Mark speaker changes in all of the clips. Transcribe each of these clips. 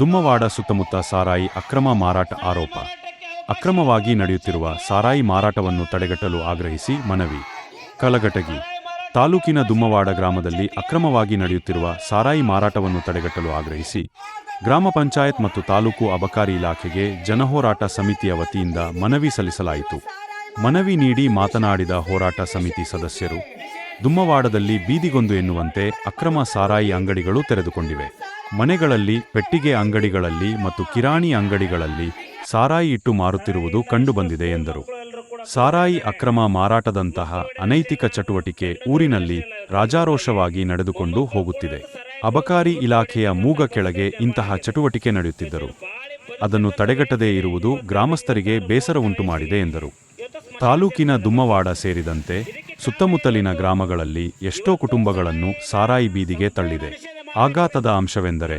Speaker 1: ದುಮ್ಮವಾಡ ಸುತ್ತಮುತ್ತ ಸಾರಾಯಿ ಅಕ್ರಮ ಮಾರಾಟ ಆರೋಪ. ಅಕ್ರಮವಾಗಿ ನಡೆಯುತ್ತಿರುವ ಸಾರಾಯಿ ಮಾರಾಟವನ್ನು ತಡೆಗಟ್ಟಲು ಆಗ್ರಹಿಸಿ ಮನವಿ. ಕಲಘಟಗಿ. ತಾಲೂಕಿನ ದುಮ್ಮವಾಡ ಗ್ರಾಮದಲ್ಲಿ ಅಕ್ರಮವಾಗಿ ನಡೆಯುತ್ತಿರುವ ಸಾರಾಯಿ ಮಾರಾಟವನ್ನು ತಡೆಗಟ್ಟಲು ಆಗ್ರಹಿಸಿ ಗ್ರಾಮ ಪಂಚಾಯತ್ ಮತ್ತು ತಾಲೂಕು ಅಬಕಾರಿ ಇಲಾಖೆಗೆ ಜನಹೋರಾಟ ಸಮಿತಿಯ ವತಿಯಿಂದ ಮನವಿ ಸಲ್ಲಿಸಲಾಯಿತು. ಮನವಿ ನೀಡಿ ಮಾತನಾಡಿದ ಹೋರಾಟ ಸಮಿತಿ ಸದಸ್ಯರು, ದುಮ್ಮವಾಡದಲ್ಲಿ ಬೀದಿಗೊಂದು ಎನ್ನುವಂತೆ ಅಕ್ರಮ ಸಾರಾಯಿ ಅಂಗಡಿಗಳು ತೆರೆದುಕೊಂಡಿವೆ. ಮನೆಗಳಲ್ಲಿ, ಪೆಟ್ಟಿಗೆ ಅಂಗಡಿಗಳಲ್ಲಿ ಮತ್ತು ಕಿರಾಣಿ ಅಂಗಡಿಗಳಲ್ಲಿ ಸಾರಾಯಿ ಇಟ್ಟು ಮಾರುತ್ತಿರುವುದು ಕಂಡುಬಂದಿದೆ ಎಂದರು. ಸಾರಾಯಿ ಅಕ್ರಮ ಮಾರಾಟದಂತಹ ಅನೈತಿಕ ಚಟುವಟಿಕೆ ಊರಿನಲ್ಲಿ ರಾಜಾರೋಷವಾಗಿ ನಡೆದುಕೊಂಡು ಹೋಗುತ್ತಿದೆ. ಅಬಕಾರಿ ಇಲಾಖೆಯ ಮೂಗ ಕೆಳಗೆ ಇಂತಹ ಚಟುವಟಿಕೆ ನಡೆಯುತ್ತಿದ್ದರು. ಅದನ್ನು ತಡೆಗಟ್ಟದೇ ಇರುವುದು ಗ್ರಾಮಸ್ಥರಿಗೆ ಬೇಸರ ಉಂಟು ಮಾಡಿದೆ ಎಂದರು. ತಾಲೂಕಿನ ದುಮ್ಮವಾಡ ಸೇರಿದಂತೆ ಸುತ್ತಮುತ್ತಲಿನ ಗ್ರಾಮಗಳಲ್ಲಿ ಎಷ್ಟೋ ಕುಟುಂಬಗಳನ್ನು ಸಾರಾಯಿ ಬೀದಿಗೆ ತಳ್ಳಿದೆ. ಆಘಾತದ ಅಂಶವೆಂದರೆ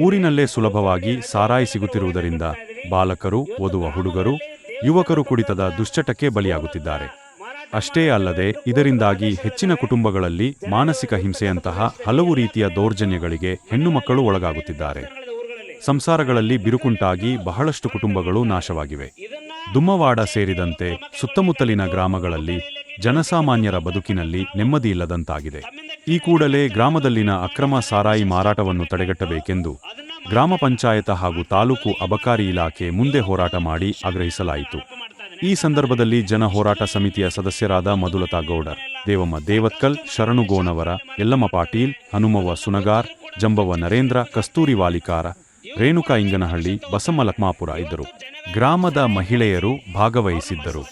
Speaker 1: ಊರಿನಲ್ಲೇ ಸುಲಭವಾಗಿ ಸಾರಾಯಿ ಸಿಗುತ್ತಿರುವುದರಿಂದ ಬಾಲಕರು, ಓದುವ ಹುಡುಗರು, ಯುವಕರು ಕುಡಿತದ ದುಶ್ಚಟಕ್ಕೆ ಬಲಿಯಾಗುತ್ತಿದ್ದಾರೆ. ಅಷ್ಟೇ ಅಲ್ಲದೆ ಇದರಿಂದಾಗಿ ಹೆಚ್ಚಿನ ಕುಟುಂಬಗಳಲ್ಲಿ ಮಾನಸಿಕ ಹಿಂಸೆಯಂತಹ ಹಲವು ರೀತಿಯ ದೌರ್ಜನ್ಯಗಳಿಗೆ ಹೆಣ್ಣು ಮಕ್ಕಳು ಒಳಗಾಗುತ್ತಿದ್ದಾರೆ. ಸಂಸಾರಗಳಲ್ಲಿ ಬಿರುಕುಂಟಾಗಿ ಬಹಳಷ್ಟು ಕುಟುಂಬಗಳು ನಾಶವಾಗಿವೆ. ದುಮ್ಮವಾಡ ಸೇರಿದಂತೆ ಸುತ್ತಮುತ್ತಲಿನ ಗ್ರಾಮಗಳಲ್ಲಿ ಜನಸಾಮಾನ್ಯರ ಬದುಕಿನಲ್ಲಿ ನೆಮ್ಮದಿ ಇಲ್ಲದಂತಾಗಿದೆ ಈ ಕೂಡಲೇ ಗ್ರಾಮದಲ್ಲಿನ ಅಕ್ರಮ ಸಾರಾಯಿ ಮಾರಾಟವನ್ನು ತಡೆಗಟ್ಟಬೇಕೆಂದು ಗ್ರಾಮ ಪಂಚಾಯತ ಹಾಗೂ ತಾಲೂಕು ಅಬಕಾರಿ ಇಲಾಖೆ ಮುಂದೆ ಹೋರಾಟ ಮಾಡಿ ಆಗ್ರಹಿಸಲಾಯಿತು. ಈ ಸಂದರ್ಭದಲ್ಲಿ ಜನ ಹೋರಾಟ ಸಮಿತಿಯ ಸದಸ್ಯರಾದ ಮಧುಲತಾ ಗೌಡರ್, ದೇವಮ್ಮ ದೇವತ್ಕಲ್ ಶರಣುಗೋನವರ ಯಲ್ಲಮ್ಮ ಪಾಟೀಲ್, ಹನುಮವ್ವ ಸುನಗಾರ್, ಜಂಬವ್ವ ನರೇಂದ್ರ, ಕಸ್ತೂರಿ ವಾಲಿಕಾರ, ರೇಣುಕಾ ಇಂಗನಹಳ್ಳಿ, ಬಸಮ್ಮ ಲಕ್ಮಾಪುರ ಇದ್ದರು. ಗ್ರಾಮದ ಮಹಿಳೆಯರು ಭಾಗವಹಿಸಿದ್ದರು.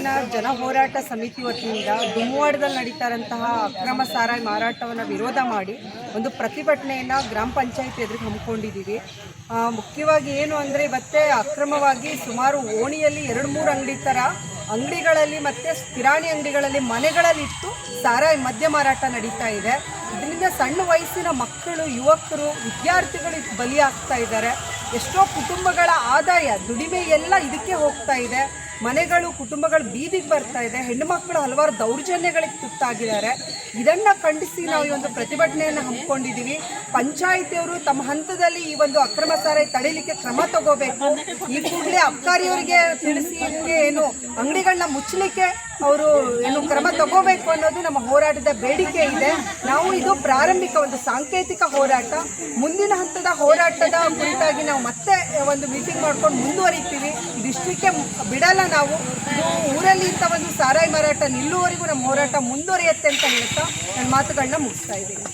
Speaker 2: ದಿನ ಜನ ಹೋರಾಟ ಸಮಿತಿ ವತಿಯಿಂದ ದುಮ್ವಾಡದಲ್ಲಿ ನಡೀತಾರಂತಹ ಅಕ್ರಮ ಸಾರಾಯಿ ಮಾರಾಟವನ್ನು ವಿರೋಧ ಮಾಡಿ ಒಂದು ಪ್ರತಿಭಟನೆಯನ್ನು ಗ್ರಾಮ ಪಂಚಾಯತ್ ಎದುರಿಗೆ ಹಮ್ಮಿಕೊಂಡಿದ್ದೀವಿ. ಮುಖ್ಯವಾಗಿ ಏನು ಅಂದರೆ ಇವತ್ತೇ ಅಕ್ರಮವಾಗಿ ಸುಮಾರು ಓಣಿಯಲ್ಲಿ ಎರಡು ಮೂರು ಅಂಗಡಿ ಥರ ಅಂಗಡಿಗಳಲ್ಲಿ ಮತ್ತು ಕಿರಾಣಿ ಅಂಗಡಿಗಳಲ್ಲಿ ಮನೆಗಳಲ್ಲಿ ಇಟ್ಟು ಸಾರಾಯಿ ಮದ್ಯ ಮಾರಾಟ ನಡೀತಾ ಇದೆ. ಇದರಿಂದ ಸಣ್ಣ ವಯಸ್ಸಿನ ಮಕ್ಕಳು, ಯುವಕರು, ವಿದ್ಯಾರ್ಥಿಗಳು ಬಲಿಯಾಗ್ತಾ ಇದ್ದಾರೆ. ಎಷ್ಟೋ ಕುಟುಂಬಗಳ ಆದಾಯ, ದುಡಿಮೆ ಎಲ್ಲ ಇದಕ್ಕೆ ಹೋಗ್ತಾ ಇದೆ. ಮನೆಗಳು, ಕುಟುಂಬಗಳು ಬೀದಿಗೆ ಬರ್ತಾ ಇದೆ. ಹೆಣ್ಣು ಮಕ್ಕಳು ಹಲವಾರು ದೌರ್ಜನ್ಯಗಳಿಗೆ ತುತ್ತಾಗಿದ್ದಾರೆ. ಇದನ್ನು ಖಂಡಿಸಿ ನಾವು ಈ ಒಂದು ಪ್ರತಿಭಟನೆಯನ್ನು ಹಮ್ಮಿಕೊಂಡಿದ್ದೀವಿ. ಪಂಚಾಯಿತಿಯವರು ತಮ್ಮ ಹಂತದಲ್ಲಿ ಈ ಒಂದು ಅಕ್ರಮ ಸಾರಾಯಿ ತಡೀಲಿಕ್ಕೆ ಕ್ರಮ ತಗೋಬೇಕು. ಈ ಕೂಡಲೇ ಅಬ್ಕಾರಿಯವರಿಗೆ ತಿಳಿಸಿ ಹಿಂಗೆ ಏನು ಅಂಗಡಿಗಳನ್ನ ಮುಚ್ಚಲಿಕ್ಕೆ ಅವರು ಏನು ಕ್ರಮ ತಗೋಬೇಕು ಅನ್ನೋದು ನಮ್ಮ ಹೋರಾಟದ ಬೇಡಿಕೆ ಇದೆ. ನಾವು ಇದು ಪ್ರಾರಂಭಿಕ ಒಂದು ಸಾಂಕೇತಿಕ ಹೋರಾಟ. ಮುಂದಿನ ಹಂತದ ಹೋರಾಟದ ಕುರಿತಾಗಿ ನಾವು ಮತ್ತೆ ಒಂದು ಮೀಟಿಂಗ್ ಮಾಡ್ಕೊಂಡು ಮುಂದುವರಿತೀವಿ. ಇದಿಷ್ಟಕ್ಕೆ ಬಿಡಲ್ಲ ನಾವು. ಊರಲ್ಲಿ ಇಂಥ ಒಂದು ಸಾರಾಯಿ ಮಾರಾಟ ನಿಲ್ಲುವವರೆಗೂ ನಮ್ಮ ಹೋರಾಟ ಮುಂದುವರಿಯುತ್ತೆ ಅಂತ ಹೇಳ್ತಾ ನನ್ನ ಮಾತುಗಳನ್ನ ಮುಗಿಸ್ತಾ ಇದ್ದೀನಿ.